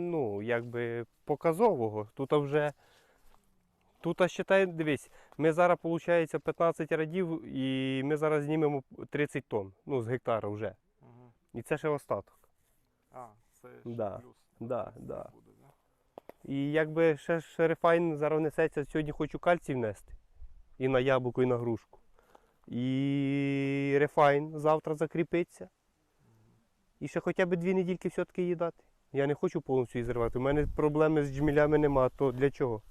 ну, якби показового. Тут вже. Тут, а считай, дивись, ми зараз, виходить, 15 радів і ми зараз знімемо 30 тонн, ну, з гектара вже. Угу. І це ще остаток. А, це ще Да, плюс. да, да. Буде, да? І якби ще ж рефайн зараз несеться, сьогодні хочу кальцій внести. І на яблуко, і на грушку. І рефайн завтра закріпиться. І ще хоча б дві недільки все-таки її дати. Я не хочу повністю її зривати. У мене проблеми з джмілями нема, то для чого?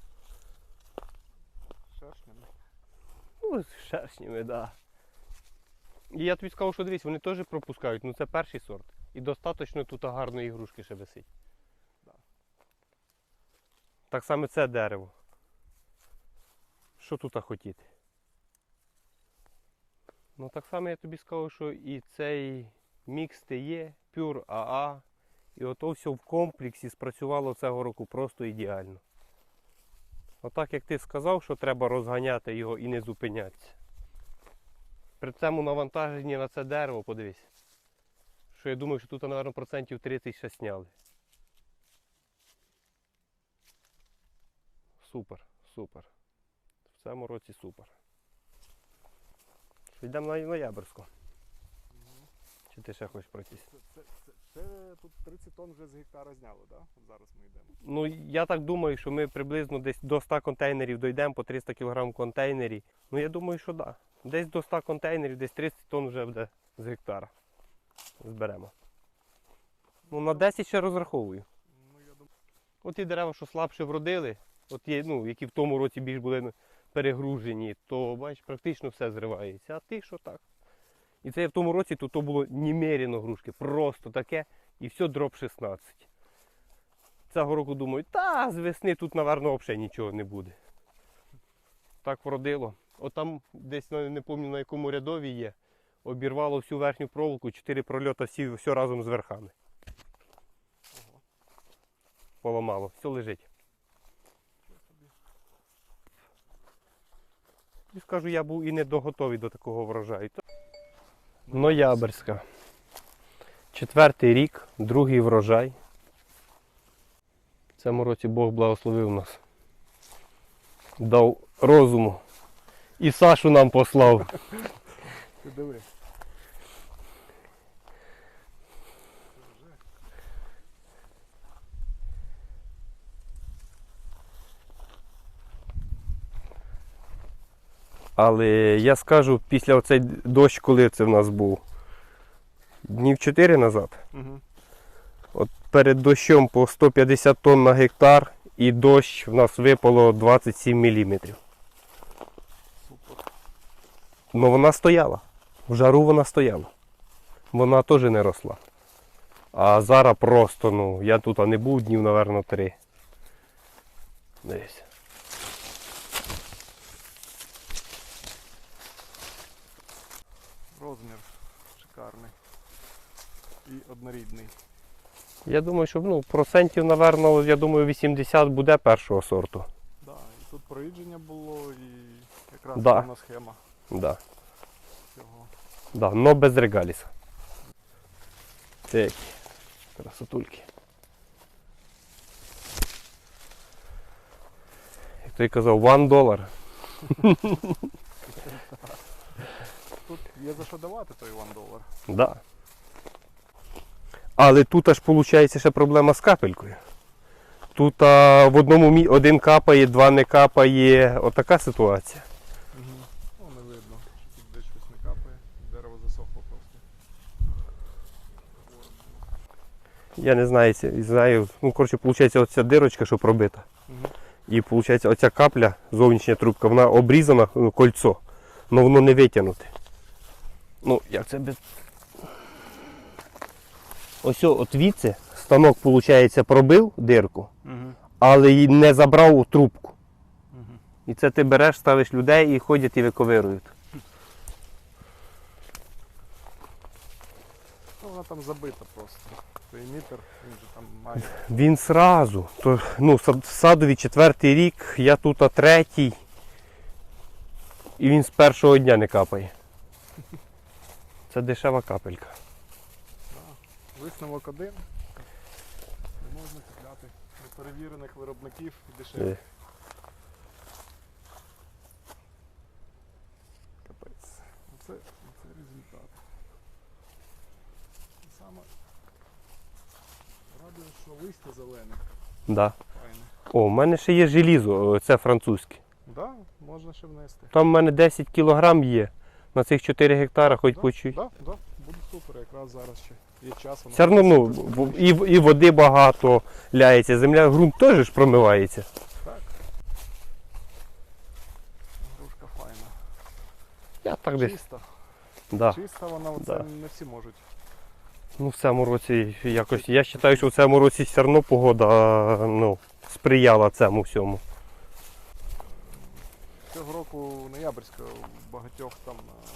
Шершнями. Ну, з шершнями, так. Да. І я тобі скажу, що дивись, вони теж пропускають, ну це перший сорт. І достатньо тут гарної ігрушки ще висить. Да. Так само це дерево. Що тут хотіти? Ну так само я тобі скажу, що і цей мікс ТЄ, Pure АА, і ото все в комплексі спрацювало цього року просто ідеально. Отак як ти сказав, що треба розганяти його і не зупинятися. При цьому навантаженні на це дерево, подивись. Що я думаю, що тут, мабуть, процентів 30 ще сняли. Супер, супер. В цьому році супер. Йдемо на ноябрьську. Чи ти ще хочеш пройтись? Це, тут 30 тонн вже з гектара зняли, так? Да? От зараз ми йдемо. Ну, я так думаю, що ми приблизно десь до 100 контейнерів дійдемо по 300 кг в контейнері. Ну я думаю, що так. Да. Десь до 100 контейнерів, десь 30 тонн вже буде з гектара. Зберемо. Ну, на 10 ще розраховую. Ну, я думаю, От ті дерева, що слабше вродили, от є, ну, які в тому році більш були перегружені, то бачиш, практично все зривається. А ти що так? І це в тому році то, то було немерено грушки, просто таке, і все дроп 16. Цього року думаю, та з весни тут, напевно, взагалі нічого не буде. Так вродило. От там десь не пам'ятаю на якому рядові є, обірвало всю верхню проволоку, 4 прольота всі, все разом з верхами. Поламало, все лежить. І скажу, я був і не доготовий до такого врожаю. Ноябрьська. Четвертий рік, другий врожай. В цьому році Бог благословив нас. Дав розуму. І Сашу нам послав. Ти диви. Це вже. Але я скажу, після оцей дощ, коли це в нас був? Днів 4 назад. Угу. От перед дощом по 150 тонн на гектар і дощ в нас випало 27 мм. Супер. Ну вона стояла. В жару вона стояла. Вона теж не росла. А зараз просто, ну, я тут не був днів, напевно, три. Дивись. Розмір шикарний. І однорідний. Я думаю, що ну, процентів, напевно, я думаю, 80 буде першого сорту. Да, і тут проїдження було, і якраз Да. повна схема Да. цього. Да, но без регаліса. Які красотульки. Як той казав, one долар. Тут є за що давати той 1 долар. Да. Але тут аж виходить ще проблема з капелькою. Тут а, в одному мі... один капає, два не капає. Отака ситуація. Угу. Ну, не видно, що тут десь щось не капає, дерево засохло просто. Я не знаю, знаю. Ну, коротше, виходить, оця дирочка, що пробита. Угу. І виходить, оця капля, зовнішня трубка, вона обрізана ну, кольцо, але воно не витягнуте. Ну, як це без. Ось от віце, станок, виходить, пробив дирку, Угу. але й не забрав у трубку. Угу. І це ти береш, ставиш людей і ходять і виковирують. Вона там забита просто. Той емітер, він же там має. Він сразу. То, ну, сад- садовий четвертий рік, я тут а третій. І він з першого дня не капає. Це дешева капелька. Висновок один. Не можна купляти Перевірених виробників і дешевих. Е, Капець. Оце, оце результат. Саме радує, що листя зелене, Да. файне. О, у мене ще є желізо, це французьке. Да, можна ще внести. Там в мене 10 кілограм є. На цих 4 гектара хоч Да, почуть. Да, да, супер, якраз зараз ще є час. Все одно ну, і, і води багато ляється, земля, ґрунт теж ж промивається. Так. Грушка файна. Я так десь. Чиста. Да. Чиста вона, оце Да. не всі можуть. Ну, в цьому році якось. Я вважаю, що в цьому році все одно погода ну, сприяла цьому всьому. Цього року ноябрьська у багатьох там е,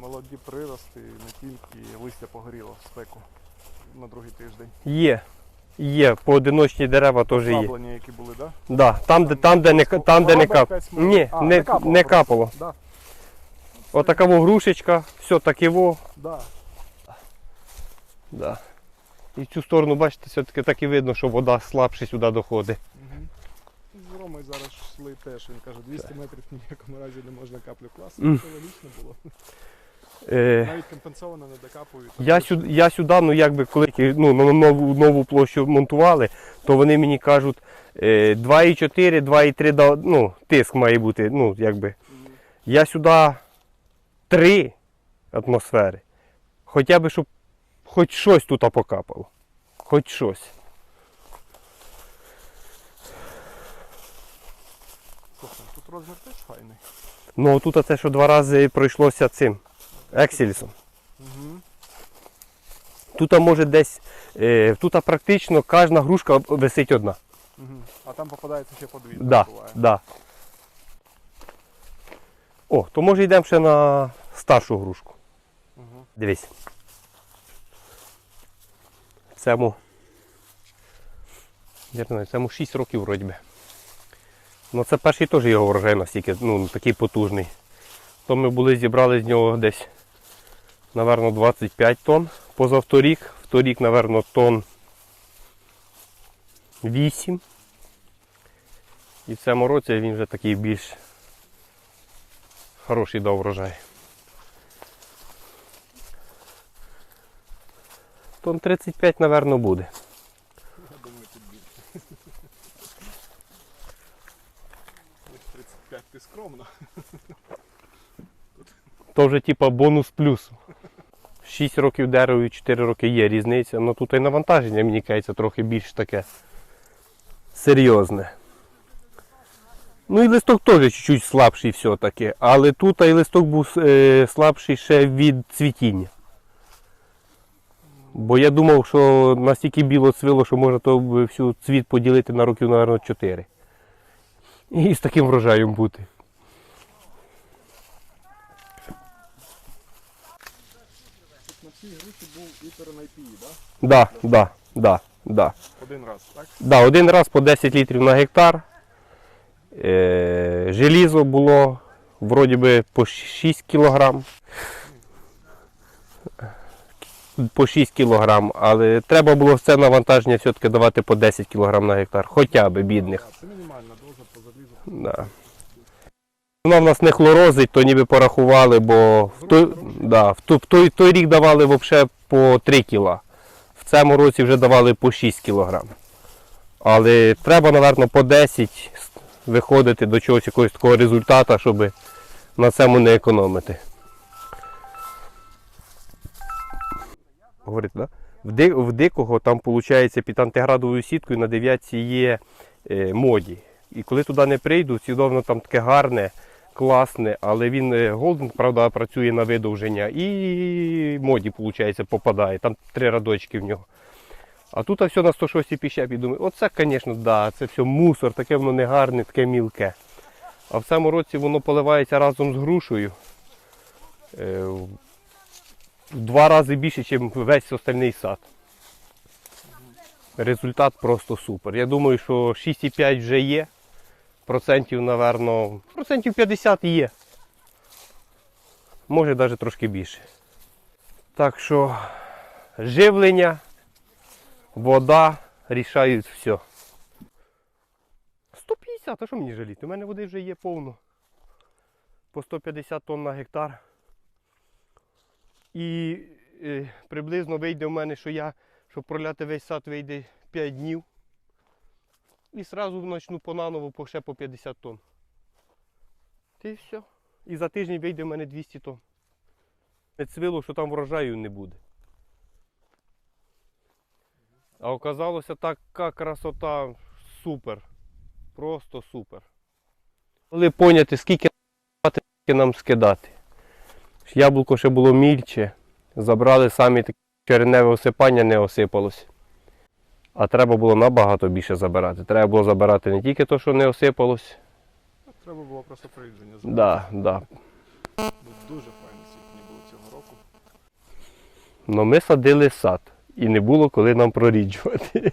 молоді прирости, не тільки листя погоріло в спеку на другий тиждень. Є. Є, поодиночні дерева теж є. Заблення, які були, так? Да? Да, там, де, там, де не, там, де не кап. Ні, А, не, капало не капало. Да. Отака во грушечка, все таке во. Да. Да. І в цю сторону, бачите, все-таки так і видно, що вода слабше сюди доходить. Угу. З Ромою зараз йшли теж. Він каже, 200 метрів ні в якому разі не можна каплю класу. Це логічно було. Е, Навіть компенсовано не докапують. я, сюди, я сюди, ну якби коли ну, на нову, нову площу монтували, то вони мені кажуть е, 2,4, 2,3 ну, тиск має бути. Ну, якби. Я сюди 3 атмосфери. Хоча б, щоб хоч щось тут покапало. Хоч щось. Слухай, тут розмір теж файний. Ну тут це що два рази пройшлося цим Ексельсом. Угу. Тут може десь, е, тут практично кожна грушка висить одна. Угу. А там попадається ще по дві. так Да, буває. да. О, то може йдемо ще на старшу грушку. Угу. Дивись. Цьому. Я не знаю, цьому 6 років вроді би. Ну це перший теж його врожай настільки, ну, такий потужний. То ми були, зібрали з нього десь, напевно, 25 тонн. Позавторік, вторік, напевно, тонн 8. І в цьому році він вже такий більш хороший дав врожай. Тон 35, напевно, буде. Я думаю, тут більше. 35 ти скромно. То вже типа бонус плюс. 6 років дереву і 4 роки є різниця. Ну тут і навантаження, мені кажеться, трохи більш таке серйозне. Ну і листок теж чуть-чуть слабший все-таки. Але тут і листок був е, слабший ще від цвітіння. Бо я думав, що настільки біло цвіло, що можна то всю цвіт поділити на років, мабуть, 4. І з таким врожаєм бути. Тут на цій ітер на IPE, так? Да, да, да, да. Один раз, так? Да, один раз по 10 літрів на гектар. Е, желізо було вроді би по 6 кілограм. По 6 кілограм, але треба було все навантаження все-таки давати по 10 кілограм на гектар, хоча б бідних. Це мінімальна доза по залізу. Да. Вона в нас не хлорозить, то ніби порахували, бо в той, да, в той, той, той рік давали взагалі по 3 кіла. В цьому році вже давали по 6 кілограм. Але треба, мабуть, по 10 виходити до чогось якогось такого результату, щоб на цьому не економити. Говорить, да? В, ди, в дикого там виходить під антиградовою сіткою на дев'ятці є е, моді. І коли туди не прийду, ціловно там таке гарне, класне, але він е, голден, правда, працює на видовження і моді, виходить, попадає. Там три радочки в нього. А тут все на 106 піщеп і думаю, оце, звісно, да, це все мусор, таке воно не гарне, таке мілке. А в цьому році воно поливається разом з грушею. Е, в два рази більше, ніж весь остальний сад. Результат просто супер. Я думаю, що 6,5 вже є. Процентів, напевно, процентів 50 є. Може навіть трошки більше. Так що живлення, вода, рішають все. 150, а що мені жаліти? У мене води вже є повно. По 150 тонн на гектар. І е, приблизно вийде в мене, що я, щоб проляти весь сад, вийде 5 днів. І одразу почну понаново по ще по 50 тонн. І все. І за тиждень вийде в мене 200 тонн. Не цвіло, що там врожаю не буде. А оказалося така красота супер. Просто супер. Коли поняти, скільки нам скидати. Яблуко ще було мільче. Забрали самі таке череневе осипання не осипалось. А треба було набагато більше забирати. Треба було забирати не тільки те, що не осипалось. Треба було просто проїждження Да, да. Дуже файні сікні були цього року. Но ми садили сад. І не було коли нам проріджувати.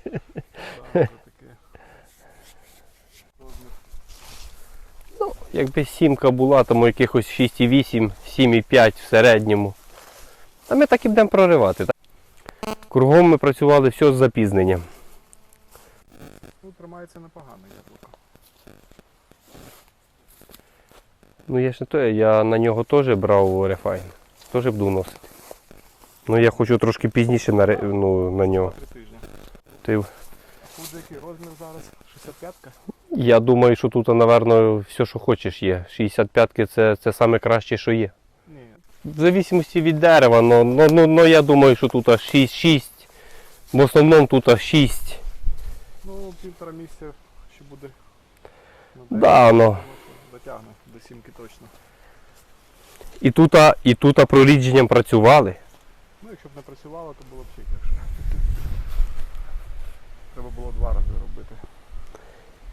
Да, вже Якби сімка була, тому якихось 6,8, 7,5 в середньому. А ми так і будемо проривати. Так? Кругом ми працювали все з запізненням. Ну, тримається непогано яблуко. Ну я ж не то, я на нього теж брав рефайн. Теж буду носити. Ну я хочу трошки пізніше на, ре- ну, на нього. Тижні. Ти, Тут який розмір зараз? 65-ка? я думаю, що тут, напевно, все, що хочеш є. 65-ки це, це саме краще, що є. Ні, В зависимості від дерева, ну, ну, ну, ну я думаю, що тут 6-6. В основному тут 6. Ну півтора місяця ще буде. Да, ну. Дотягне до сімки точно. І тут, і тут прорідженням працювали. Ну, якщо б не працювало, то було б ще гірше. Треба було два рази робити.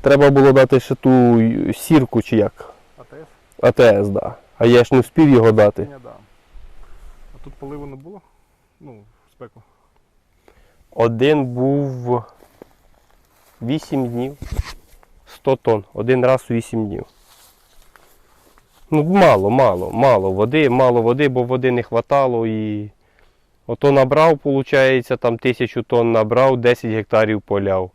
Треба було дати ще ту сірку чи як. АТС? АТС, да. А я ж не встиг його дати. Ні, да. А тут поливу не було? Ну, в спеку. Один був 8 днів. 100 тонн. Один раз у 8 днів. Ну, мало, мало, мало води, мало води, бо води не хватало і. Ото набрав, виходить, там тисячу тонн набрав, 10 гектарів поляв.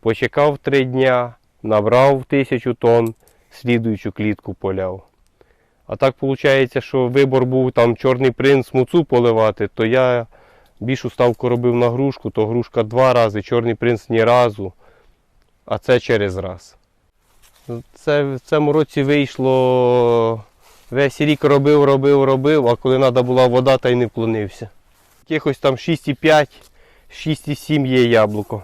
Почекав 3 дня, набрав тисячу тонн, слідуючу клітку поляв. А так виходить, що вибор був там чорний принц муцу поливати, то я більшу ставку робив на грушку, то грушка два рази, чорний принц ні разу, а це через раз. Це в цьому році вийшло. Весь рік робив, робив, робив, а коли треба була вода, та й не вклонився. Якихось там 6,5, 6,7 є яблуко.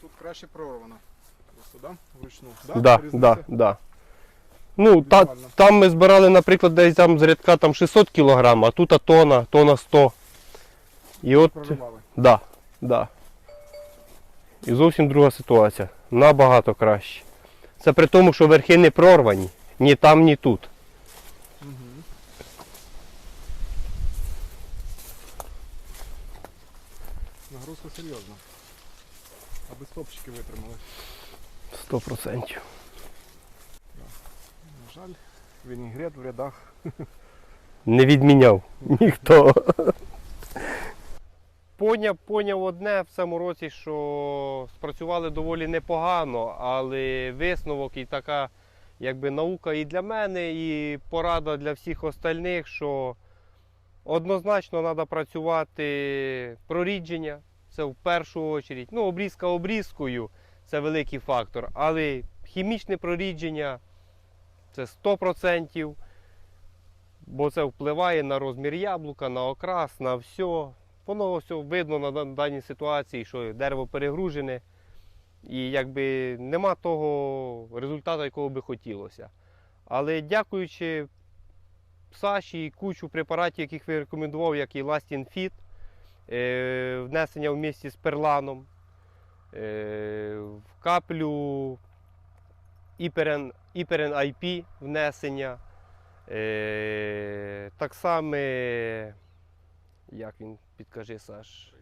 Тут краще прорвано. Да? Вручну. Да, Різниця? да, да. Ну, та, там ми збирали, наприклад, десь там з рядка там 600 кг, а тут тона, тона 100. І от Проривали. Да, да. І зовсім друга ситуація. Набагато краще. Це при тому, що верхи не прорвані. Ні там, ні тут. Угу. Нагрузка серйозна. Аби стопчики витримали. 100%. На жаль, вінігрет в рядах. Не відміняв ніхто. Поняв, поняв одне в цьому році, що спрацювали доволі непогано, але висновок і така якби наука і для мене, і порада для всіх остальних, що однозначно треба працювати прорідження, це в першу чергу. Ну, обрізка обрізкою це великий фактор, але хімічне прорідження це 100%. Бо це впливає на розмір яблука, на окрас, на все. Воно все видно на даній ситуації, що дерево перегружене, і якби нема того результату, якого би хотілося. Але дякуючи Саші і кучу препаратів, яких ви рекомендував, як і Lastin Fit, е, внесення в місті з перланом, е, в каплю Іперен IP внесення. Е, так само, як він підкажи, Саш.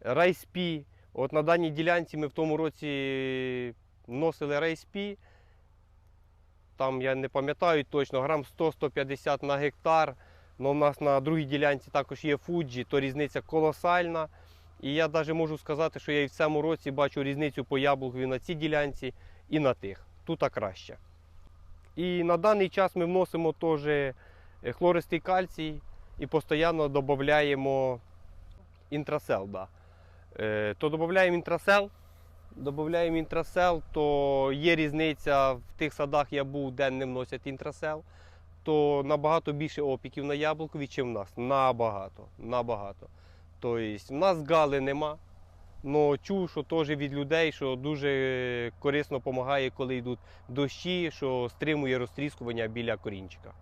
Райспі. От на даній ділянці ми в тому році вносили райспі. Там я не пам'ятаю точно, грам 100-150 на гектар. але в нас на другій ділянці також є фуджі, то різниця колосальна. І я навіть можу сказати, що я і в цьому році бачу різницю по яблукові на цій ділянці і на тих. Тут краще. І на даний час ми вносимо теж е, хлористий кальцій і постійно додаємо інтрасел. Да. Е, То додаємо інтрасел, додаємо інтрасел, то є різниця в тих садах я був, де не вносять інтрасел, то набагато більше опіків на яблукові, ніж в нас. Набагато. Набагато. Тобто, в нас гали нема. Но чув, що теж від людей, що дуже корисно допомагає, коли йдуть дощі, що стримує розтріскування біля корінчика.